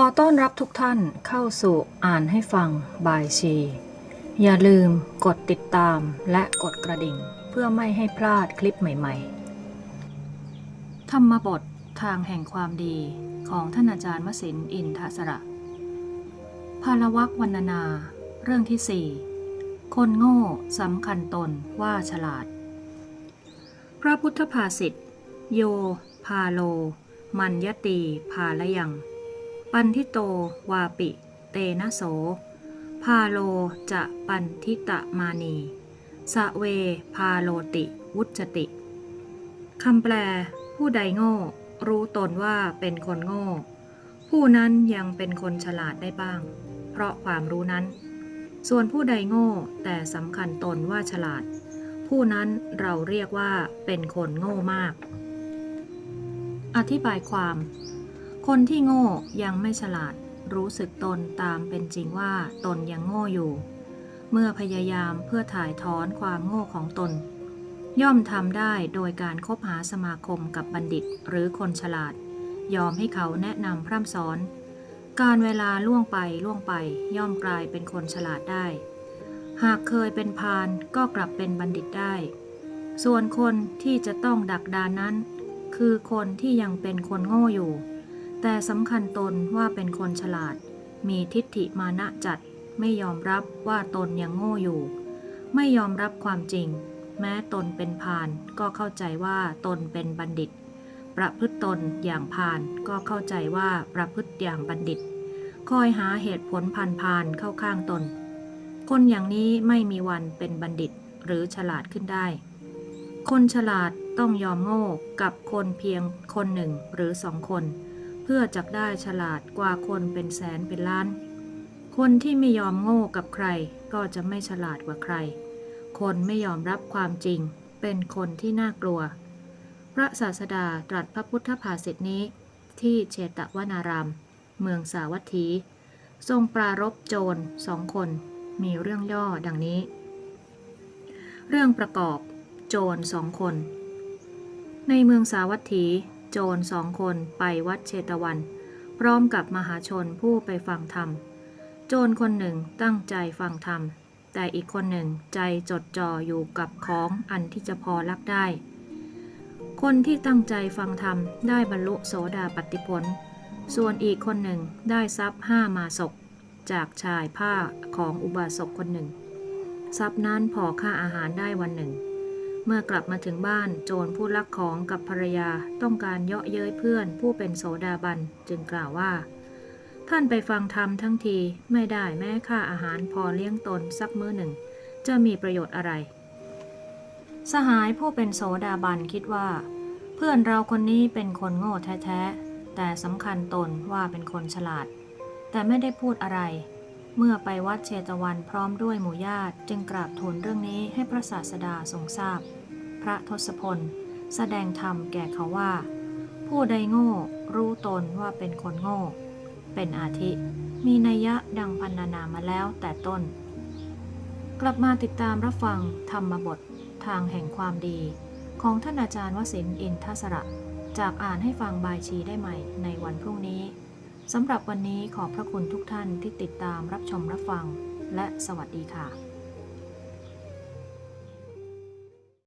อต้อนรับทุกท่านเข้าสู่อ่านให้ฟังบายชี อย่าลืมกดติดตามและกดกระดิ่ง เพื่อไม่ให้พลาดคลิปใหม่ๆ ธรรมบททางแห่งความดีของท่านอาจารย์วสินอินทสระพาลวักวรรณนา เรื่องที่สี่คนโง่สำคัญตนว่าฉลาด พระพุทธภาษิตโย พาโล มัญยตี พาละยัง ปันทิโตวาปิ เตนะโส พาโลจะปันทิตะมานีสะเวพาโลติ วุจติ คำแปล ผู้ใดโง่ รู้ตนว่าเป็นคนโง่ ผู้นั้นยังเป็นคนฉลาดได้บ้าง เพราะความรู้นั้น ส่วนผู้ใดโง่ แต่สำคัญตนว่าฉลาด ผู้นั้นเราเรียกว่าเป็นคนโง่มาก อธิบายความ คนที่โง่ยังไม่ฉลาดรู้สึกตนตามเป็นจริงว่าตนยังโง่อยู่ เมื่อพยายามเพื่อถ่ายถอนความโง่ของตน ย่อมทำได้โดยการคบหาสมาคมกับบัณฑิตหรือคนฉลาด ยอมให้เขาแนะนำพร่ำสอน การเวลาล่วงไปล่วงไปย่อมกลายเป็นคนฉลาดได้ หากเคยเป็นพาลก็กลับเป็นบัณฑิตได้ ส่วนคนที่จะต้องดักดานนั้น คือคนที่ยังเป็นคนโง่อยู่ แต่สำคัญตนว่าเป็นคนฉลาด มีทิฏฐิมานะจัด ไม่ยอมรับว่าตนยังโง่อยู่ ไม่ยอมรับความจริง แม้ตนเป็นพาลก็เข้าใจว่าตนเป็นบัณฑิต ประพฤติตนอย่างพาลก็เข้าใจว่าประพฤติอย่างบัณฑิต คอยหาเหตุผลพันพานเข้าข้างตน คนอย่างนี้ไม่มีวันเป็นบัณฑิตหรือฉลาดขึ้นได้ คนฉลาดต้องยอมโง่กับคนเพียงคนหนึ่งหรือสองคน เพื่อจักได้ฉลาดกว่าคนเป็นแสนเป็นล้าน คนที่ไม่ยอมโง่กับใคร ก็จะไม่ฉลาดกว่าใคร คนไม่ยอมรับความจริง เป็นคนที่น่ากลัว พระศาสดาตรัสพระพุทธภาษิตนี้ ที่เชตวนาราม เมืองสาวัตถี ทรงปรารบโจรสองคน มีเรื่องย่อดังนี้ เรื่องประกอบ โจรสองคน ในเมืองสาวัตถี โจรสองคนไปวัดเชตวัน พร้อมกับมหาชนผู้ไปฟังธรรม โจรคนหนึ่งตั้งใจฟังธรรม แต่อีกคนหนึ่งใจจดจ่ออยู่กับของอันที่จะพอลักได้ คนที่ตั้งใจฟังธรรมได้บรรลุโสดาปัตติผล ส่วนอีกคนหนึ่งได้ทรัพย์ห้ามาศกจากชายผ้าของอุบาสกคนหนึ่ง ทรัพย์นั้นพอค่าอาหารได้วันหนึ่ง เมื่อกลับมาถึงบ้านโจรผู้ลักของกับภรรยาต้องการเยาะเย้ยเพื่อนผู้เป็นโสดาบันจึงกล่าวว่า ท่านไปฟังธรรมทั้งทีไม่ได้แม้ค่าอาหารพอเลี้ยงตนสักมื้อหนึ่ง จะมีประโยชน์อะไร สหายผู้เป็นโสดาบันคิดว่า เพื่อนเราคนนี้เป็นคนโง่แท้ๆแต่สำคัญตนว่าเป็นคนฉลาด แต่ไม่ได้พูดอะไรเมื่อไปวัดเชตวันพร้อมด้วยหมู่ญาติ จึงกราบทูลเรื่องนี้ให้พระศาสดาทรงทราบพ ระทศพล แสดงธรรมแก่เขาว่า ผู้ใดโง่ รู้ตนว่าเป็นคนโง่ เป็นอาทิ มีนัยยะดังพันนานามาแล้วแต่ต้น กลับมาติดตามรับฟังธรรมบททางแห่งความดี ของท่านอาจารย์วสินอินทสระจากอ่านให้ฟังบายชีได้ใหม่ในวันพรุ่งนี้สำหรับวันนี้ขอบพระคุณทุกท่านที่ติดตามรับชมรับฟัง และสวัสดีค่ะ